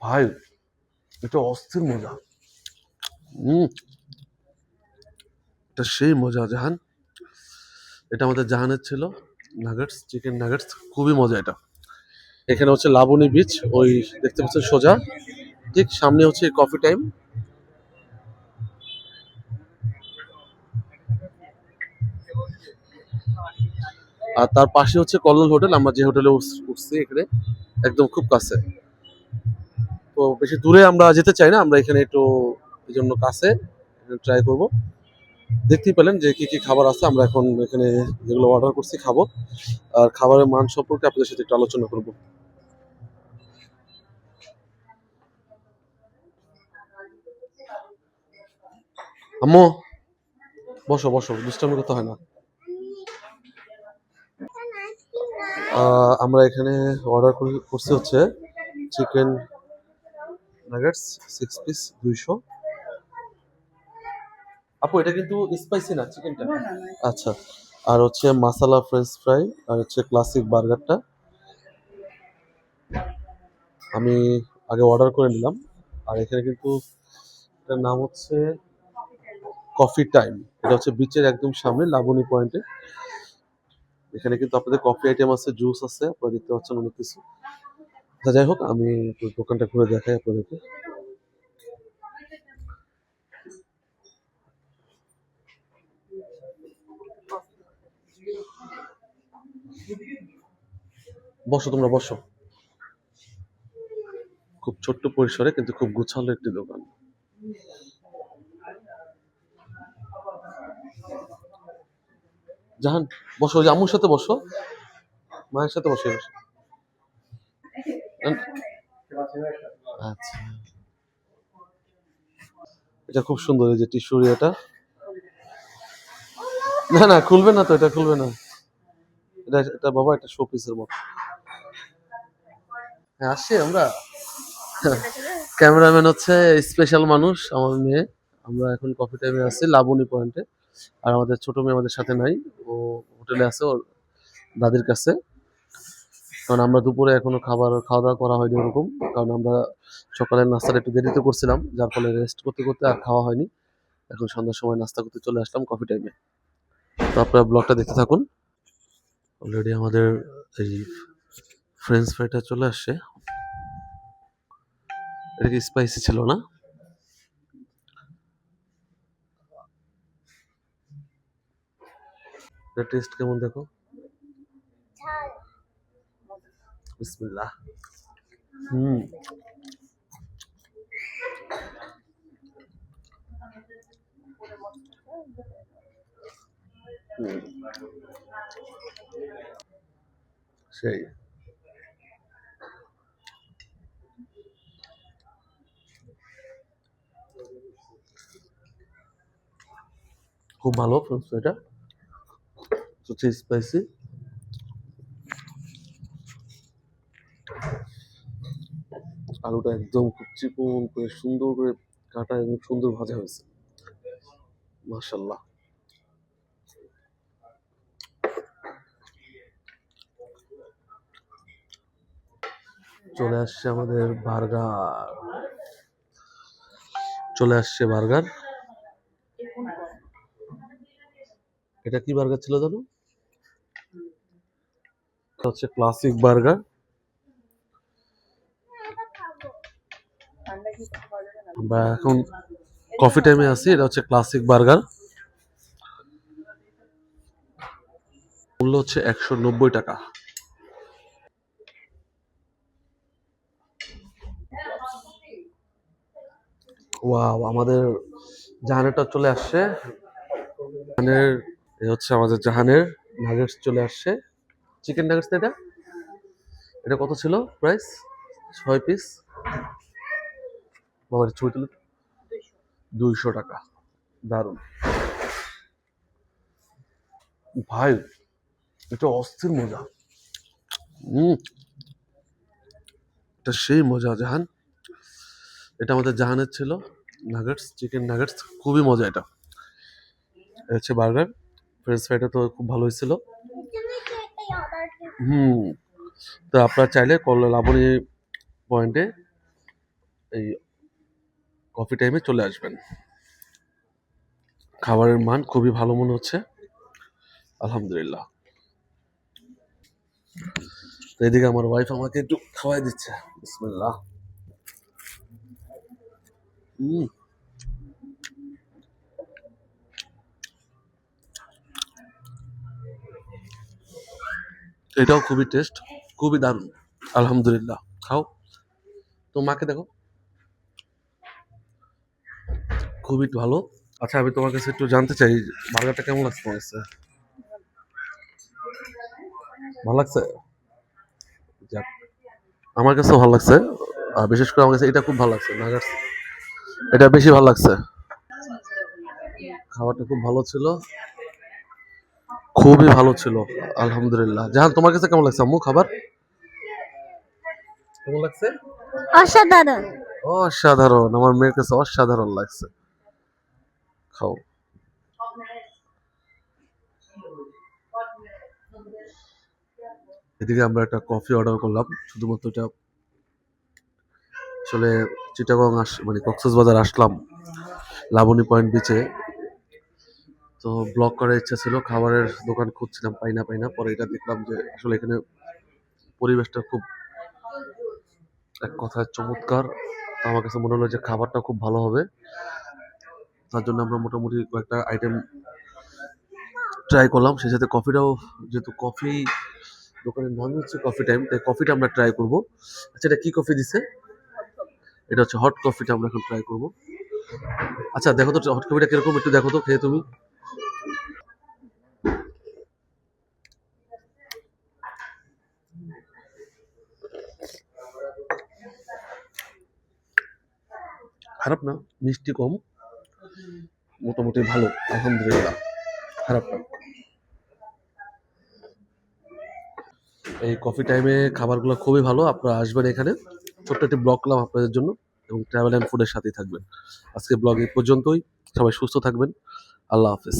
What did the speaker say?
ভাই, এটা অস্থির মজা। হুম এটা সেই মজা, জাহান। এটা আমাদের জাহানের ছিল নাগেটস চিকেন নাগেটস খুবই মজা এটা। এখানে হচ্ছে লাবণী বিচ ওই দেখতে পাচ্ছেন সোজা। ঠিক সামনে হচ্ছে কফি টাইম আর তার পাশে হচ্ছে কল্লোল হোটেল, আমরা যে হোটেলে উঠছ- এখানে, একদম খুব কাছে। বেশি দূরে আমরা যেতে চাই না, আমরা এখানে একটু এই জন্য কাছে ট্রাই করব। দেখতেই পেলেন যে কি কি খাবার আছে, আমরা এখন এখানে যেগুলো অর্ডার করছি খাব। আর খাবারের মান সম্পর্কে আপনাদের সাথে একটু আলোচনা করব। আম্মু, বসো বসো দুষ্টামি করতে হয় না। আমরা এখানে অর্ডার করছি হচ্ছে চিকেন নাগেটস সিক্স পিস দুইশো। আপু এটা কিন্তু স্পাইসি না চিকেনটা আচ্ছা আর হচ্ছে মাসালা ফ্রেঞ্চ ফ্রাই আর হচ্ছে ক্লাসিক বার্গারটা আমি আগে অর্ডার করে নিলাম আর এখানে কিন্তু এটার নাম হচ্ছে কফি টাইম এটা হচ্ছে বিচের একদম সামনে লাবণী পয়েন্টে এখানে কিন্তু আপনাদের কফি আইটেম আছে জুস আছে আপনারা দেখতে পাচ্ছেন অনেক কিছু। আচ্ছা যাই হোক, আমি দোকানটা ঘুরে দেখাই আপনাদেরকে। বসো, তোমরা বসো। খুব ছোট্ট পরিসরে, কিন্তু খুব গুছালো একটি দোকান। জাহান, বসো, ওই সাথে বসো। মায়ের সাথে বসে বসো। আচ্ছা। এটা খুব সুন্দর, এই যে টিস্যু এটা না না, খুলবে না তো, এটা খুলবে না। এটা এটা বাবা, এটা শো পিসের মতো। হ্যাঁ আসছি আমরা। ক্যামেরাম্যান হচ্ছে স্পেশাল মানুষ, আমার মেয়ে। আমরা এখন কফি টাইমে আছি, লাবণী পয়েন্টে। আর আমাদের ছোট মেয়ে আমাদের সাথে নাই, ও হোটেলে আছে, ওর দাদির কাছে। কারণ আমরা দুপুরে এখনও খাবার খাওয়া দাওয়া করা হয়নি ওরকম। কারণ আমরা সকালের নাস্তাটা একটু দেরিতে করছিলাম, যার ফলে রেস্ট করতে করতে আর খাওয়া হয়নি। এখন সন্ধ্যার সময় নাস্তা করতে চলে আসলাম কফি টাইমে তো আপনারা ব্লগটা দেখতে থাকুন। অলরেডি আমাদের এই ফ্রেঞ্চ ফ্রাইটা চলে আসছে। এটা কি স্পাইসি ছিল না? টেস্ট কেমন দেখো? বিসমিল্লাহ। হুম। সেই। খুব ভালো ফ্রাইটা হচ্ছে স্পাইসি আলুটা একদম খুব চিকন করে সুন্দর করে কাটা এবং সুন্দর ভাজা হয়েছে। মাশাল্লাহ চলে আসছে আমাদের বার্গার। চলে আসছে বার্গার। এটা কি বার্গার ছিল জানো? হচ্ছে ক্লাসিক বার্গার। আমরা এখন কফি টাইমে আছি, এটা হচ্ছে ক্লাসিক বার্গার মূল্য হচ্ছে একশো নব্বই টাকা। ওয়াও আমাদের জাহানেরটা চলে আসছে। জাহানের হচ্ছে আমাদের জাহানের নাগেটস চলে আসছে। চিকেন নাগেটস এটা? এটা কত ছিল? প্রাইস ছয় পিস বাবার ছবি তুলে দুইশো। টাকা। দারুণ। ভাই এটা অস্থির মজা। হুম এটা সেই মজা জাহান। এটা আমাদের জাহানের ছিল। নাগেটস চিকেন নাগেটস খুবই মজা এটা। এটা হচ্ছে বার্গার ফ্রেঞ্চ ফ্রাইটা তো খুব ভালো হয়েছিল হুম। তো আপনারা চাইলে কল লাবণী পয়েন্টে এই কফি টাইমে চলে আসবেন। খাবারের মান খুবই ভালো মনে হচ্ছে। আলহামদুলিল্লাহ। এদিকে আমার ওয়াইফ আমাকে একটু খাওয়াই দিচ্ছে। বিসমিল্লাহ। এটাও খুবই টেস্ট খুবই দারুণ। আলহামদুলিল্লাহ। খাও। তো মাকে দেখো। খুবই ভালো। আচ্ছা আমি তোমার কাছে একটু জানতে চাই বার্গারটা কেমন লাগছে তোমার কাছে? ভালো লাগছে? যাক আমার কাছেও ভালো লাগছে। আর বিশেষ করে আমার কাছে এটা খুব ভালো লাগছে নাগাটস এটা বেশি ভালো লাগছে। খাবারটা খুব ভালো ছিল। খুবই ভালো ছিল আলহামদুলিল্লাহ। জাহান তোমার কাছে কেমন লাগছে আম্মু খাবার? কেমন লাগছে? অসাধারণ। অসাধারণ আমার মেয়ের কাছে অসাধারণ লাগছে। খাও এদিকে আমরা একটা কফি অর্ডার করলাম, শুধুমাত্র এটা আসলে চিটাগং আস মানে কক্সবাজার আসলাম, লাবণী পয়েন্ট বিচে তো ব্লগ করার ইচ্ছা ছিল, খাবারের দোকান খুঁজছিলাম, পাই না পাই না। পরে এটা দেখলাম যে আসলে এখানে পরিবেশটা খুব এক কথায় চমৎকার। আমার কাছে মনে হলো যে খাবারটা খুব ভালো হবে। তার জন্য আমরা মোটামুটি কয়েকটা আইটেম ট্রাই করলাম। সেই সাথে কফিটাও যেহেতু কফি দোকানের নাম হচ্ছে কফি টাইম তাই কফিটা আমরা ট্রাই করব। আচ্ছা এটা কি কফি দিছে? এটা হচ্ছে হট কফিটা আমরা এখন ট্রাই করব। আচ্ছা দেখো তো হট কফিটা কীরকম একটু দেখো তো, খেয়ে তুমি। খারাপ না, মিষ্টি কম। মোটামুটি ভালো, আলহামদুলিল্লাহ। খারাপ না। এই কফি টাইমে খাবারগুলো খুবই ভালো, আপনারা আসবেন এখানে। ছোট্ট একটি ব্লগ করলাম আপনাদের জন্য, এবং ট্রাভেল অ্যান্ড ফুডের সাথেই থাকবেন। আজকে ব্লগ এই পর্যন্তই। সবাই সুস্থ থাকবেন। আল্লাহ হাফেজ।